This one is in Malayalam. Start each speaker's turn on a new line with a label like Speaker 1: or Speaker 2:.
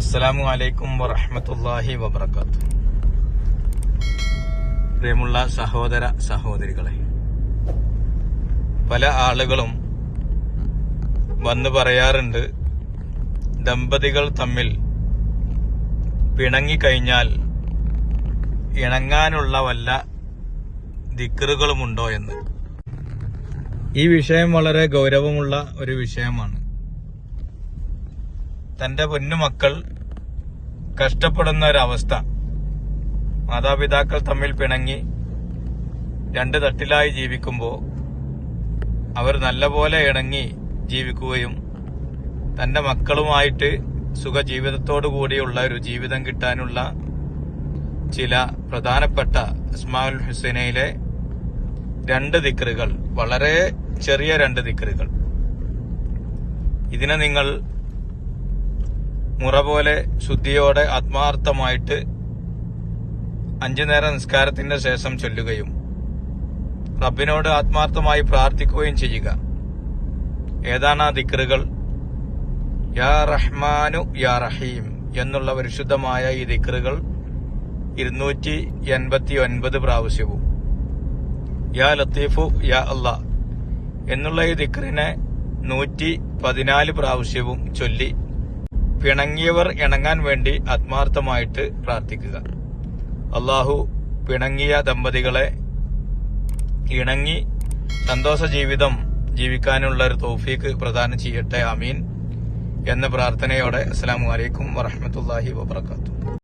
Speaker 1: അസ്സലാമു അലൈക്കും വറഹമത്തല്ലാഹി വബർക്കാത്തു പ്രിയമുള്ള സഹോദര സഹോദരികളെ പല ആളുകളും വന്ന് പറയാറുണ്ട് ദമ്പതികൾ തമ്മിൽ പിണങ്ങിക്കഴിഞ്ഞാൽ ഇണങ്ങാനുള്ള വല്ല ദിക്കറുകളുമുണ്ടോ എന്ന്. ഈ വിഷയം വളരെ ഗൗരവമുള്ള ഒരു വിഷയമാണ്. തന്റെ പൊന്നുമക്കൾ കഷ്ടപ്പെടുന്ന ഒരവസ്ഥ മാതാപിതാക്കൾ തമ്മിൽ പിണങ്ങി രണ്ട് തട്ടിലായി ജീവിക്കുമ്പോൾ അവർ നല്ലപോലെ ഇണങ്ങി ജീവിക്കുകയും തന്റെ മക്കളുമായിട്ട് സുഖജീവിതത്തോടു കൂടിയുള്ള ഒരു ജീവിതം കിട്ടാനുള്ള ചില പ്രധാനപ്പെട്ട ഇസ്മാൽ ഹുസൈനയിലെ രണ്ട് ദിക്റുകൾ വളരെ ചെറിയ രണ്ട് ദിക്റുകൾ. ഇതിനെ നിങ്ങൾ മുറ പോലെ ശുദ്ധിയോടെ ആത്മാർത്ഥമായിട്ട് അഞ്ചു നേര നിസ്കാരത്തിന്റെ ശേഷം ചൊല്ലുകയും റബ്ബിനോട് ആത്മാർത്ഥമായി പ്രാർത്ഥിക്കുകയും ചെയ്യുക. ഏതാണ് ആ ദിക്റുകൾ? യാ റഹ്മാനു യാ റഹീം എന്നുള്ള പരിശുദ്ധമായ ഈ ദിക്റുകൾ ഇരുന്നൂറ്റി എൺപത്തി ഒൻപത് പ്രാവശ്യവും. യാ ലത്തീഫു യാ അല്ല എന്നുള്ള ഈ ദിക്റിനെ നൂറ്റി പതിനാല് പ്രാവശ്യവും ചൊല്ലി പിണങ്ങിയവർ ഇണങ്ങാൻ വേണ്ടി ആത്മാർത്ഥമായിട്ട് പ്രാർത്ഥിക്കുക. അള്ളാഹു പിണങ്ങിയ ദമ്പതികളെ ഇണങ്ങി സന്തോഷ ജീവിതം ജീവിക്കാനുള്ള ഒരു തോഫീക്ക് പ്രദാനം ചെയ്യട്ടെ. അമീൻ എന്ന പ്രാർത്ഥനയോടെ അസ്സാം വലൈക്കും വറഹമത്തല്ലാഹി വബർക്കാത്തു